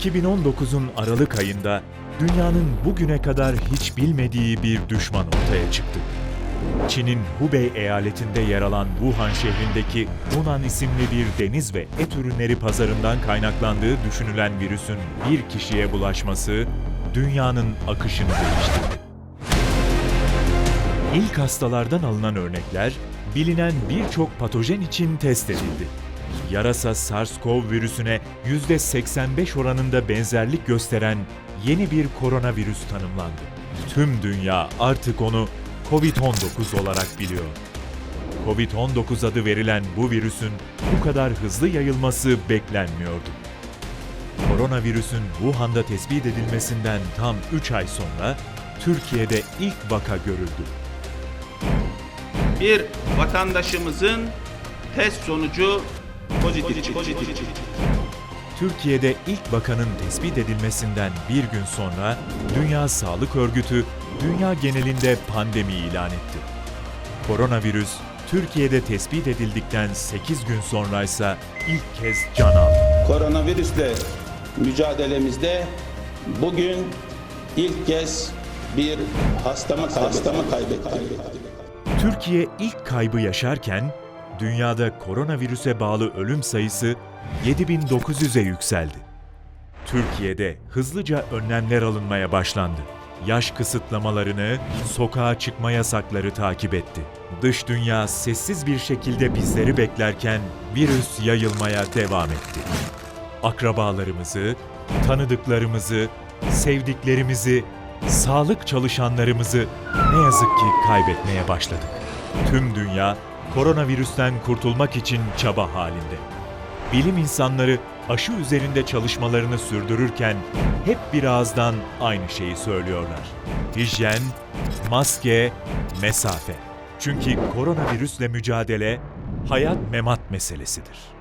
2019'un Aralık ayında dünyanın bugüne kadar hiç bilmediği bir düşman ortaya çıktı. Çin'in Hubei eyaletinde yer alan Wuhan şehrindeki Hunan isimli bir deniz ve et ürünleri pazarından kaynaklandığı düşünülen virüsün bir kişiye bulaşması dünyanın akışını değiştirdi. İlk hastalardan alınan örnekler bilinen birçok patojen için test edildi. Yarasa SARS-CoV virüsüne %85 oranında benzerlik gösteren yeni bir koronavirüs tanımlandı. Tüm dünya artık onu COVID-19 olarak biliyor. COVID-19 adı verilen bu virüsün bu kadar hızlı yayılması beklenmiyordu. Koronavirüsün Wuhan'da tespit edilmesinden tam 3 ay sonra Türkiye'de ilk vaka görüldü. bir vatandaşımızın test sonucu pozitif. pozitif. Türkiye'de ilk vakanın tespit edilmesinden bir gün sonra Dünya Sağlık Örgütü dünya genelinde pandemi ilan etti. Koronavirüs Türkiye'de tespit edildikten 8 gün sonra ise ilk kez can aldı. Koronavirüsle mücadelemizde bugün ilk kez bir hastamı, hastamı kaybettik. Türkiye ilk kaybı yaşarken dünyada koronavirüse bağlı ölüm sayısı 7900'e yükseldi. Türkiye'de hızlıca önlemler alınmaya başlandı. Yaş kısıtlamalarını, sokağa çıkma yasakları takip etti. Dış dünya sessiz bir şekilde bizleri beklerken virüs yayılmaya devam etti. Akrabalarımızı, tanıdıklarımızı, sevdiklerimizi, sağlık çalışanlarımızı ne yazık ki kaybetmeye başladık. Tüm dünya koronavirüsten kurtulmak için çaba halinde. Bilim insanları aşı üzerinde çalışmalarını sürdürürken hep bir ağızdan aynı şeyi söylüyorlar. Hijyen, maske, mesafe. Çünkü koronavirüsle mücadele hayat memat meselesidir.